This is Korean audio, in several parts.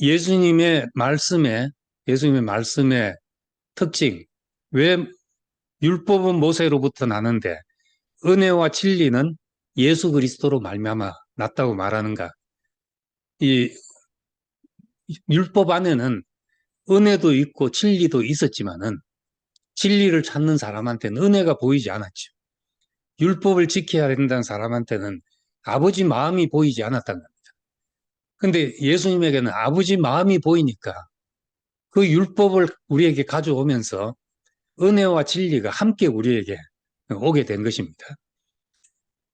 예수님의 말씀에 예수님의 말씀의 특징 왜 율법은 모세로부터 나는데 은혜와 진리는 예수 그리스도로 말미암아 났다고 말하는가? 이 율법 안에는 은혜도 있고 진리도 있었지만은 진리를 찾는 사람한테는 은혜가 보이지 않았죠. 율법을 지켜야 된다는 사람한테는 아버지 마음이 보이지 않았다는. 근데 예수님에게는 아버지 마음이 보이니까 그 율법을 우리에게 가져오면서 은혜와 진리가 함께 우리에게 오게 된 것입니다.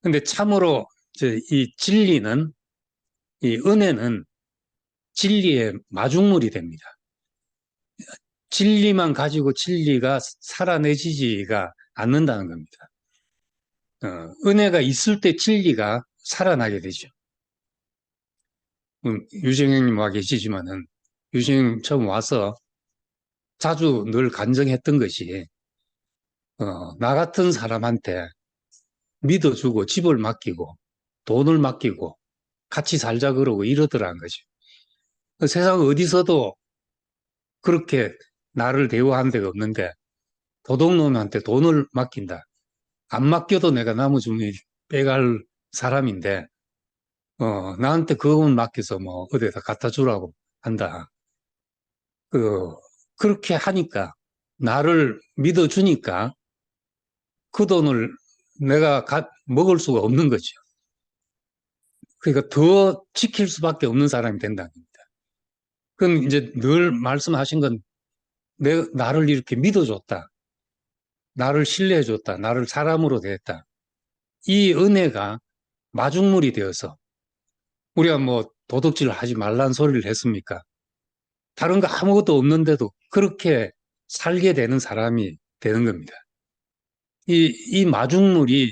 근데 참으로 이 진리는 이 은혜는 진리의 마중물이 됩니다. 진리만 가지고 진리가 살아내지지가 않는다는 겁니다. 어, 은혜가 있을 때 진리가 살아나게 되죠. 음, 유정형님 와 계시지만은 유정형 처음 와서 자주 늘 간증했던 것이 어, 나 같은 사람한테 믿어주고 집을 맡기고 돈을 맡기고 같이 살자 그러고 이러더라는 거죠. 그 세상 어디서도 그렇게 나를 대우한 데가 없는데 도둑놈한테 돈을 맡긴다. 안 맡겨도 내가 나무 주머니 빼갈 사람인데 어, 나한테 그것만 맡겨서 뭐 어디다 갖다 주라고 한다. 그 그렇게 하니까 나를 믿어주니까 그 돈을 내가 가, 먹을 수가 없는 거죠. 그러니까 더 지킬 수밖에 없는 사람이 된다는 겁니다. 그럼 이제 늘 말씀하신 건 내, 나를 이렇게 믿어줬다. 나를 신뢰해줬다. 나를 사람으로 대했다. 이 은혜가 마중물이 되어서 우리가 뭐 도둑질 하지 말란 소리를 했습니까? 다른 거 아무것도 없는데도 그렇게 살게 되는 사람이 되는 겁니다. 이, 이 마중물이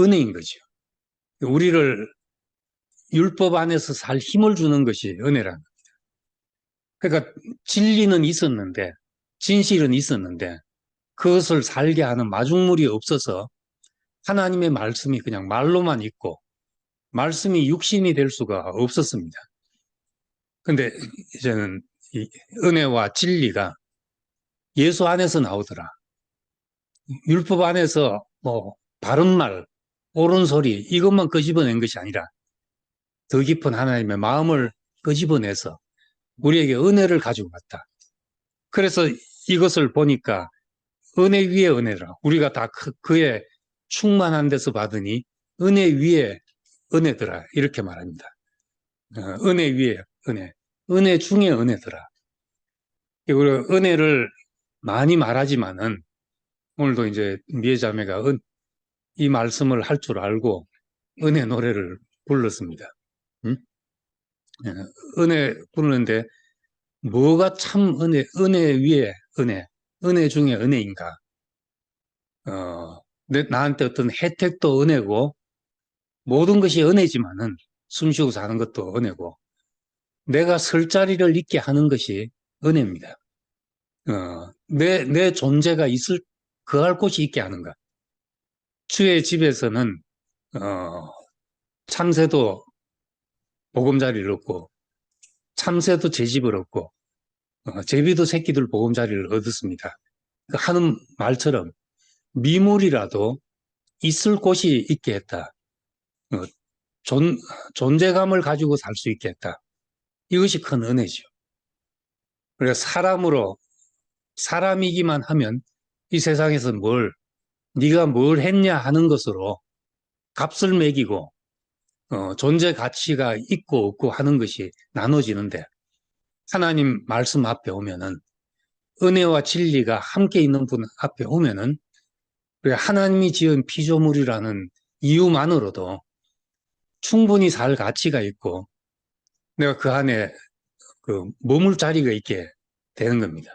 은혜인 거죠. 우리를 율법 안에서 살 힘을 주는 것이 은혜라는 겁니다. 그러니까 진리는 있었는데, 진실은 있었는데, 그것을 살게 하는 마중물이 없어서 하나님의 말씀이 그냥 말로만 있고, 말씀이 육신이 될 수가 없었습니다. 근데 이제는 은혜와 진리가 예수 안에서 나오더라. 율법 안에서 뭐 바른 말, 옳은 소리 이것만 끄집어낸 것이 아니라 더 깊은 하나님의 마음을 끄집어내서 우리에게 은혜를 가지고 왔다. 그래서 이것을 보니까 은혜 위에 은혜라. 우리가 다 그, 그의 충만한 데서 받으니 은혜 위에 은혜더라. 이렇게 말합니다. 어, 은혜 위에 은혜. 은혜 중에 은혜더라. 우리 은혜를 많이 말하지만은 오늘도 이제 미애자매가 이 말씀을 할 줄 알고 은혜 노래를 불렀습니다. 응? 예, 은혜 부르는데 뭐가 참 은혜, 은혜 위에 은혜, 은혜 중에 은혜인가? 어, 내, 나한테 어떤 혜택도 은혜고 모든 것이 은혜지만은 숨 쉬고 사는 것도 은혜고 내가 설 자리를 있게 하는 것이 은혜입니다. 어, 내, 내 존재가 있을, 거할 곳이 있게 하는가. 주의 집에서는, 어, 참새도 보금자리를 얻고, 참새도 제 집을 얻고, 어, 제비도 새끼들 보금자리를 얻었습니다. 그 하는 말처럼 미물이라도 있을 곳이 있게 했다. 어, 존, 존재감을 가지고 살 수 있게 했다. 이것이 큰 은혜죠. 그래서 사람으로 사람이기만 하면 이 세상에서 뭘 네가 뭘 했냐 하는 것으로 값을 매기고 어, 존재 가치가 있고 없고 하는 것이 나눠지는데 하나님 말씀 앞에 오면은 은혜와 진리가 함께 있는 분 앞에 오면은 하나님이 지은 피조물이라는 이유만으로도 충분히 살 가치가 있고 내가 그 안에 그 머물 자리가 있게 되는 겁니다.